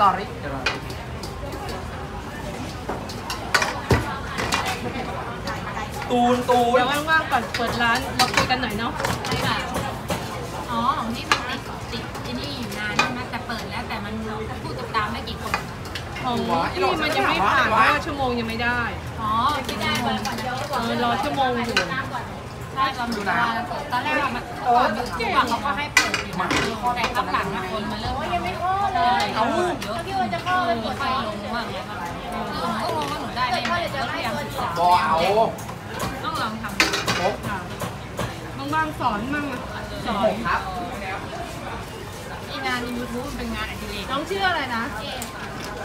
sorry เดี๋ยวเราตูนตูนเดี๋ยวว่างๆก่อนเปิดร้านเราคุยกันหน่อยเนาะใช่ค่ะอ๋อของที่มันติดติดไอ้นี่อยู่นานใช่ไหมแต่เปิดแล้วแต่มันพูดติดตามไม่กี่คนของที่มันยังไม่ผ่านเพราะว่าชั่วโมงยังไม่ได้ อ๋อไม่ได้วันก่อนเดียวเออรอชั่วโมงอยู่ใช่ตอนตอนตอนแรกอะมันก่อนอยู่ทุกวันเขาก็ให้เปิดอยู่นะแต่ข้างหลังอะคนมาเริ่มยังไม่ เอาพี่วันจะเข้าเลยเปิดไฟลงบ้างไงบ้งคือหนูก็งงว่าหนูได้ได้ไหมก็พยายามศึกษาบอเอาต้องลองทำครบค่ะว่างสอนมั่งสอนครับอีงานในยูทูบเป็นงานอดิเรกน้องชื่ออะไรนะ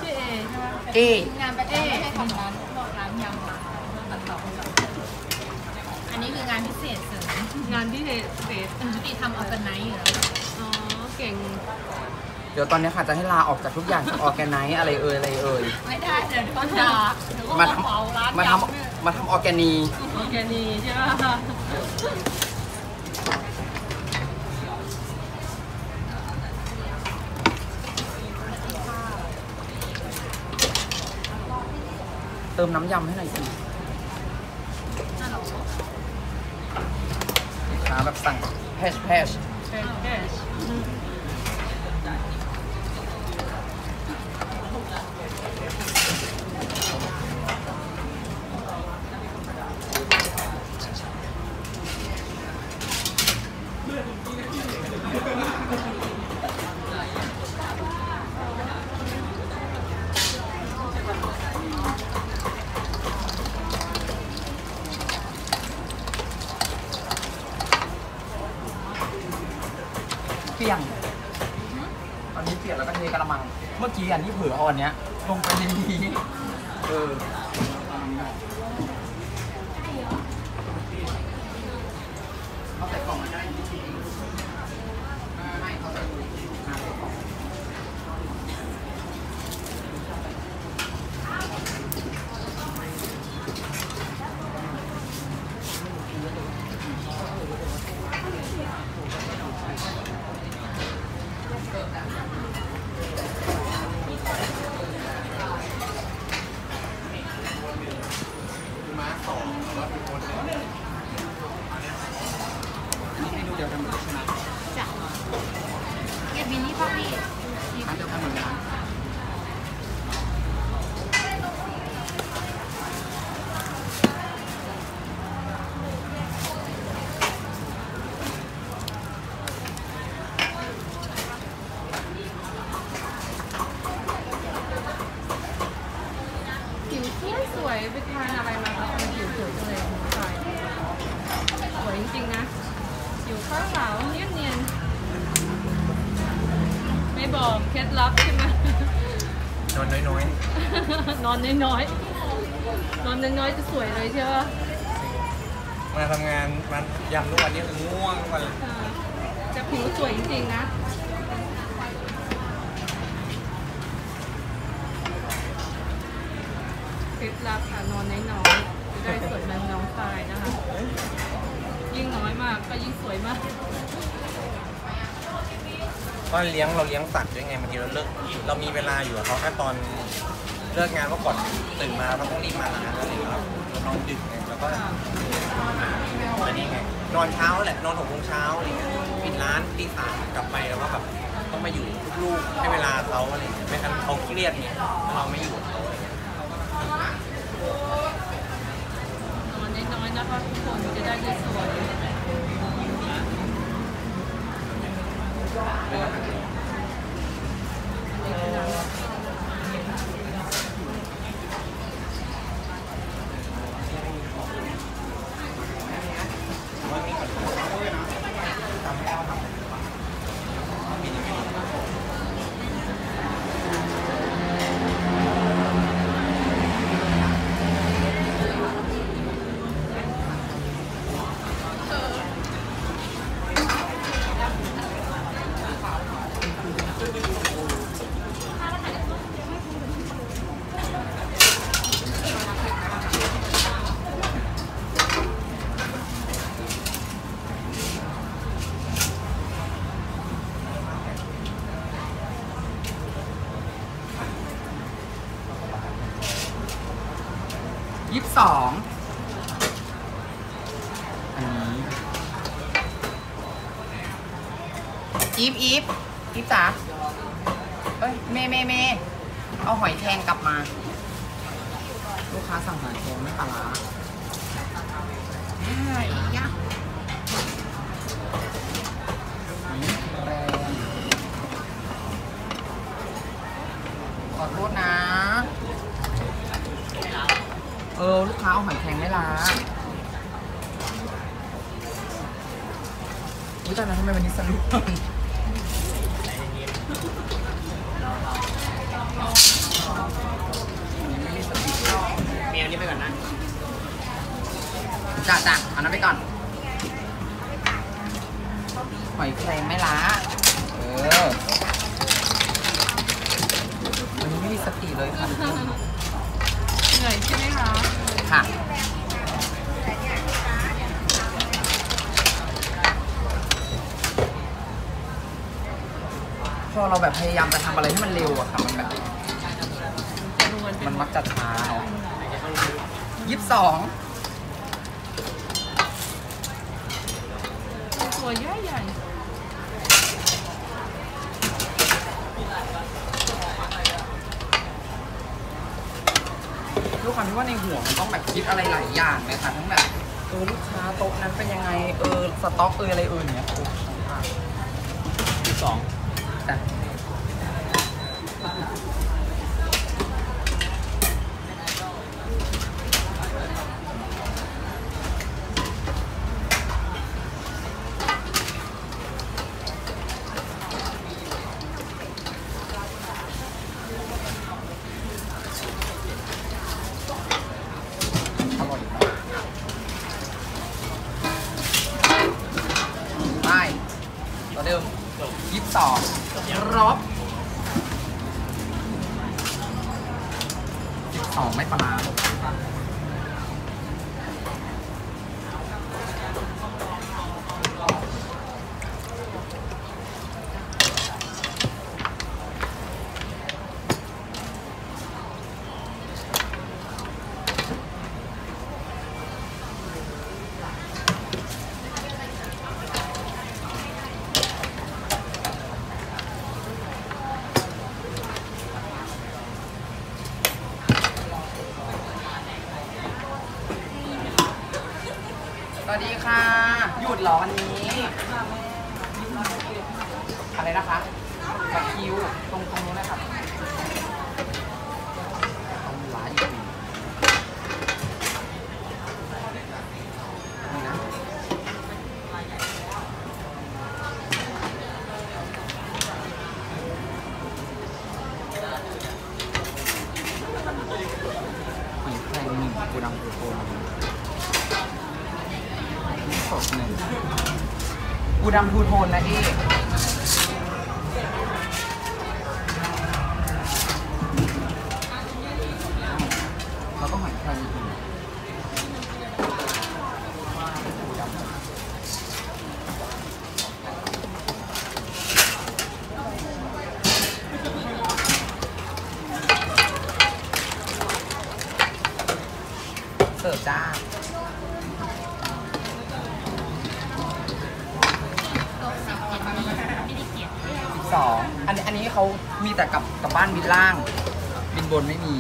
ชื่อเอใช่ไหมเองานประจำไม่ให้ทำร้านพวกร้านยำตัดต่ออันนี้คืองานพิเศษเสริมงานที่เฟสปกติทำออร์แกไนซ์อยู่แล้วอ๋อเก่ง ดี๋ยวตอนนี้ค่ะจะให้ลาออกจากทุกอย่างจากออแกไนซ์อะไรเอ่ยอะไรเอ่ยไม่ได้เดี๋ยวเขาด่าเดี๋ยวมาเขาทเผาร้านำมาทยำเนี่ยำมาทำออแกนีโอเคนี่ใช่ไหมเติมน้ำยำให้หน่อยสิหาแบบสั่งแพชแพช เฟสเฟส เปลี่ยนตอนนี้เปลี่ยนแล้วก็เทกระมัง เมื่อกี้อันนี้เผื่อเอาอันเนี้ยลงไปในนี้เออเอาใส่กล่องมาได้จริงๆไม่เขาใส่ถุงมาใส่กล่อง อันนี้ให้ดูเดียวกันหมดเลยใช่ไหม จ้ะเก็บมินิป่ะพี่ อันเดียวกันหมดเลยนะ ผิวสวยสวยๆไปทานอะไรมาคะทำไมผิวสวยจังเลยคุณชายสวยจริงๆนะผิวขาวขาวๆเนียนเนียนๆไม่บอกเคล็ดลับใช่ไหม นอนน้อย นอนน้อยๆนอนน้อยๆจะสวยเลยใช่ปะๆมาทำงานมายำทุกวันนี้คือง่วงทุกวันเลยเออจะผิวสวยจริงๆนะ เคล็ดลับค่ะนอนน้อยๆจะได้สวยเหมือนน้องทรายนะคะ ยิ่งน้อยมากก็ยิ่งสวยมาก ก็เลี้ยงเราเลี้ยงสัตว์ด้วยไงบางทีเราเลิกเรามีเวลาอยู่กับเขาแค่ตอน เลิกงานว่าก่อนตื่นมาเราต้องรีบมางานอะไรเครับเรานอนดึกไงเราก็อันนี้ไงนอนเช้าแหละนอนหกโมงเช้าอะไรเงี้ยปิดร้านตีสามกลับไปแล้วก็แบบต้องมาอยู่ลูกให้เวลาเขาอะไรเงี้ยไม่งั้นเขาเครียดเนี่ยถ้าเราไม่อยู่กับเขาะไรเงี้ยนอนน้อยๆนะคะทุคนจะได้สวย ลูกค้าสั่งหอยแครงไม่ปลาร้าอ้ายยะนี่แรงขอโทษนะ เออ ลูกค้าเอาหอยแครงไม่ล้าอุ้ยตอนนั้นทำไมวันนี้สนุกเมียนี้ไปก่อนนะ จ้าจ้าเอานั้นไปก่อนหอยแครงไม่ล้าเออวันนี้ไม่มีสติเลยค่ะเหนื่อยใช่ไหมคะค่ะพอเราแบบพยายามจะทำอะไรที่มันเร็วอะค่ะมันแบบจะรวนเป็มันนมักจะช้าเนาะยี่สิบสอง ตัวใหญ่ใหญ่ด้วยความที่ว่าในหัวมันต้องแบบคิดอะไรหลายอย่างเลยค่ะทั้งแบบเออลูกค้าโต๊ะนั้นเป็นยังไงเออสต็อกเอออะไรเออเนี้ยโอ้ยี่สองจ้ะอร่อยมากไปตัวเดิมยี่สิบสอง รอบยี่สิบสองไม่ปลา ค่ะ หยุดเหรอวันนี้ อะไรนะคะบัตรคิว ตรงตรงนู้นนะครับตรงร้านอยู่นี่นะ หอยแครงหนึ่งกูดำกูโทนนี่สดหนึ่งกู ดำทูโทนนะเอ๊ แต่กับกับบ้านบินล่าง บินบนไม่มี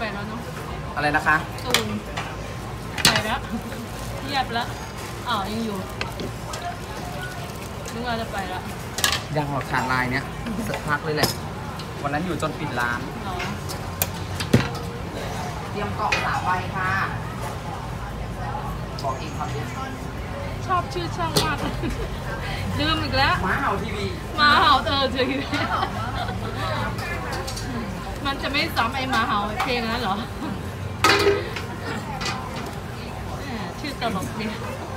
ไปแล้วเนาะอะไรนะคะตูนไปแล้วเงียบแล้วอ้าวยังอยู่นึกว่าจะไปแล้วยังหรอกขาดลายเนี้ยสักพักเลยแหละ วันนั้นอยู่จนปิดร้านเหรอเตรียมเกาะสามใบค่ะบอกเองครับเนี่ยชอบชื่อช่องมากลืมอีกแล้วม้าเห่าทีวีหมาเห่าเออเจออีกแล้ว มันจะไม่ซ้ำไอ้หมาเห่าเพลงนั้นเหรอ ชื่อตลกดีแด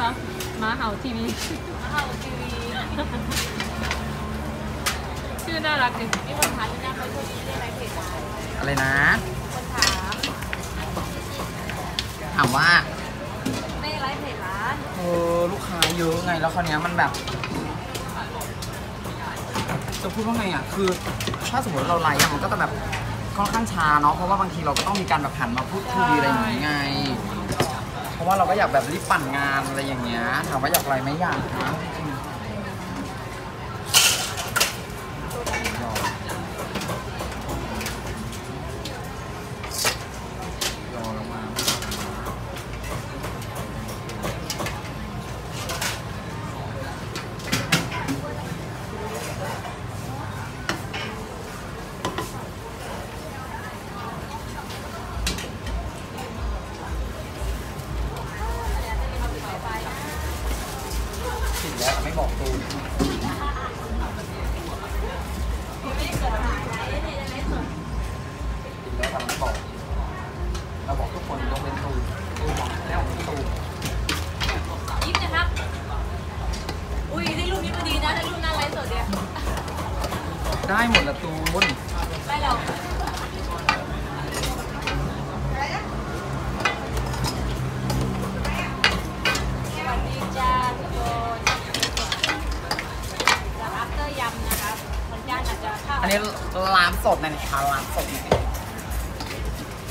น้องเขาหมาเห่าทีวีเข้าทีวีชื่อน่ารักดิมีคนถามอยู่นะเขาช่วงนี้ไม่ได้ไลฟ์เพจร้านอะไรนะ คนถามถามว่าไม่ได้ไลฟ์เพจร้านเออลูกค้าเยอะไงแล้วคราวเนี้ยมันแบบ จะพูดว่าไงอะ คือถ้าสมมติเราไลฟ์อะมันก็จะแบบค่อนข้างช้าเนาะเพราะว่าบางทีเราก็ต้องมีการแบบหันมาพูดคุยอะไรอย่างเงี้ยไงเพ ราะว่าเราก็อยากแบบรีบปั่นงานอะไรอย่างเงี้ยถามว่าอยากอะไรไหมอยากนะ บอกตู ร้านสดไหนๆคะร้านสดไหน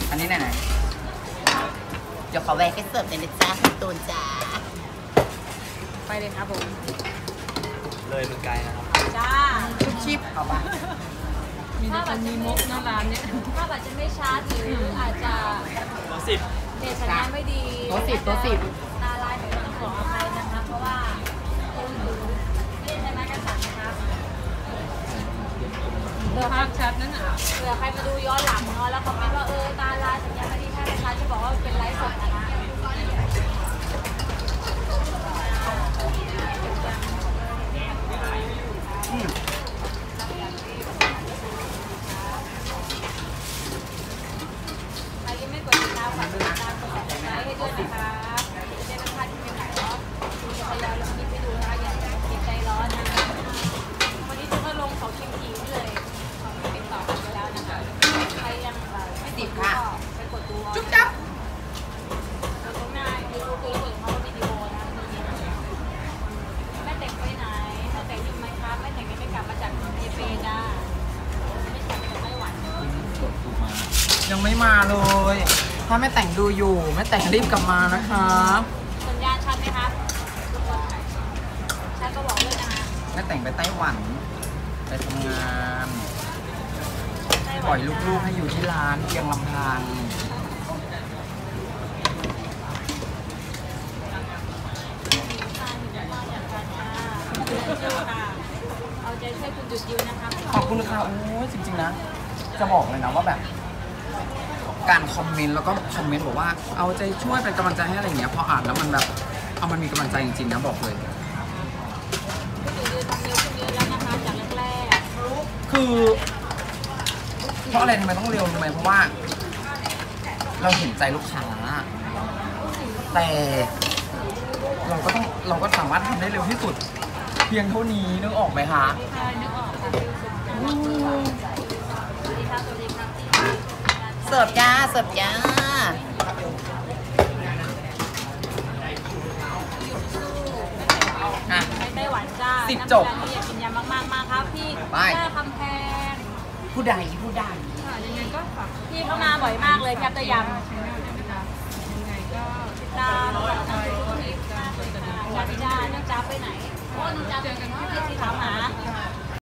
อันนี้ไหนๆเดี๋ยวขอแวะให้เสิร์ฟเลยนะจ๊ะคุณตูนจ้าไปเลยครับผมเลยมันไกลนะครับจ้าทุกชิปเอาไปมีแต่คนมีมุกหน้าร้านเนี่ยถ้าอาจจะไม่ชาร์จหรืออาจจะสิบเน็ตสัญญาณไม่ดีตัวสิบตัวสิบ ภาพชัดนั่นอะเผื่อใครมาดูย้อนหลังเนาะแล้วคอมเมนต์ว่าเออตาลาสัญญาณไม่ดีแค่ชาร์จจะบอกว่าเป็นไลฟ์สดนะใครยังไม่กดติดตามฝากกดติดตามกดติดตามให้ด้วยนะคะจะได้ไม่พลาดคลิปใหม่ๆเนาะดูจะพยายามลงคลิปให้ดูนะคะอย่าติดใจร้อนนะวันนี้จะก็ลงเขาคิมทีเลย ยังไม่มาเลย ถ้าแม่แต่งดูอยู่แม่แต่งรีบกลับมานะครับสัญญาณชัดไหมครับชัดก็บอกเลยนะคะแม่แต่งไปไต้หวัน ไปทำงานไต้หปวันล่อยลูกๆให้อยู่ที่ร้านเพียงลำพังเอาใจช่วยคุณจุดยิวนะคะขอบคุณค่ะโอ้ยจริงๆนะ จะบอกเลยนะว่าแบบ การคอมเมนต์แล้วก็คอมเมนต์บอกว่าเอาใจช่วยเป็นกำลังใจให้อะไรอย่างเงี้ยพออ่านแล้วมันแบบเอามันมีกำลังใจจริงๆนะบอกเลยคุณจุดยิวทำเร็วขึ้นเยอะแล้วนะคะจากแรกคือเพราะอะไรทำไมต้องเร็วทำไมเพราะว่า เราเห็นใจลูกค้าแต่เราก็ต้องเราก็สามารถทำได้เร็วที่สุด เพียงเท่านี้นึกออกไหมคะๆใช่นึกออก เสิร์ฟจ้า เสิร์ฟจ้าเสิบจบน้ำยานี่อยากกินยำมากๆมาครับพี่ไปหน้าคำแพงผู้ใดผู้ใดค่ะยังไงก็ฝากพี่เข้ามาบ่อยมากเลยครับแต่ยำชแนลด้วยนะคะยังไงก็ตามกับทางทุกคลิปมากเลยค่ะอยากจะน้องจ้าไปไหนโอ้น้องจ้าเจอกันที่ที่ถามหา